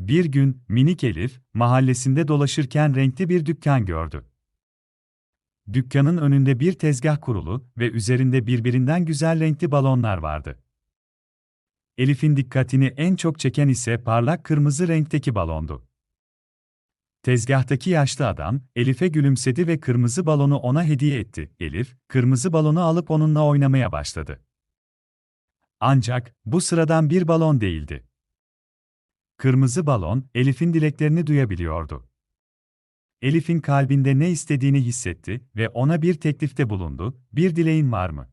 Bir gün, minik Elif, mahallesinde dolaşırken renkli bir dükkan gördü. Dükkanın önünde bir tezgah kurulu ve üzerinde birbirinden güzel renkli balonlar vardı. Elif'in dikkatini en çok çeken ise parlak kırmızı renkteki balondu. Tezgahtaki yaşlı adam, Elif'e gülümsedi ve kırmızı balonu ona hediye etti. Elif, kırmızı balonu alıp onunla oynamaya başladı. Ancak, bu sıradan bir balon değildi. Kırmızı balon, Elif'in dileklerini duyabiliyordu. Elif'in kalbinde ne istediğini hissetti ve ona bir teklifte bulundu, bir dileğin var mı?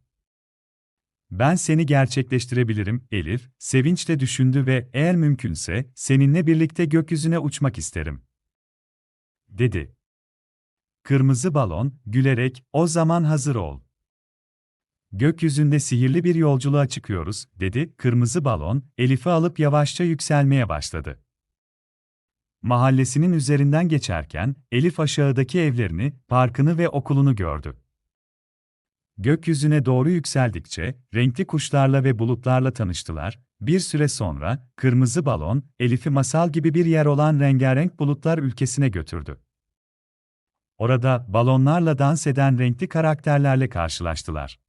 Ben seni gerçekleştirebilirim, Elif, sevinçle düşündü ve eğer mümkünse, seninle birlikte gökyüzüne uçmak isterim. Dedi. Kırmızı balon, gülerek, o zaman hazır ol. Gökyüzünde sihirli bir yolculuğa çıkıyoruz, dedi. Kırmızı balon, Elif'i alıp yavaşça yükselmeye başladı. Mahallesinin üzerinden geçerken, Elif aşağıdaki evlerini, parkını ve okulunu gördü. Gökyüzüne doğru yükseldikçe, renkli kuşlarla ve bulutlarla tanıştılar. Bir süre sonra, kırmızı balon, Elif'i masal gibi bir yer olan rengarenk bulutlar ülkesine götürdü. Orada, balonlarla dans eden renkli karakterlerle karşılaştılar.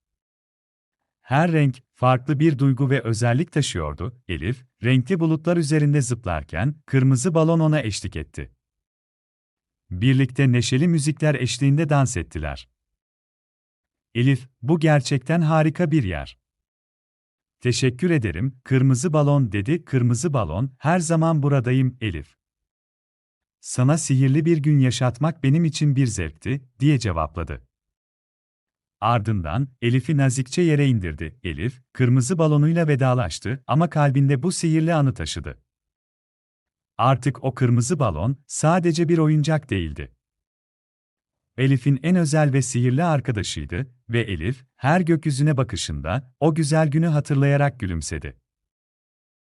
Her renk, farklı bir duygu ve özellik taşıyordu. Elif, renkli bulutlar üzerinde zıplarken, kırmızı balon ona eşlik etti. Birlikte neşeli müzikler eşliğinde dans ettiler. Elif, bu gerçekten harika bir yer. Teşekkür ederim, kırmızı balon dedi. Kırmızı balon, her zaman buradayım, Elif. Sana sihirli bir gün yaşatmak benim için bir zevkti, diye cevapladı. Ardından, Elif'i nazikçe yere indirdi. Elif, kırmızı balonuyla vedalaştı ama kalbinde bu sihirli anı taşıdı. Artık o kırmızı balon, sadece bir oyuncak değildi. Elif'in en özel ve sihirli arkadaşıydı ve Elif, her gökyüzüne bakışında, o güzel günü hatırlayarak gülümsedi.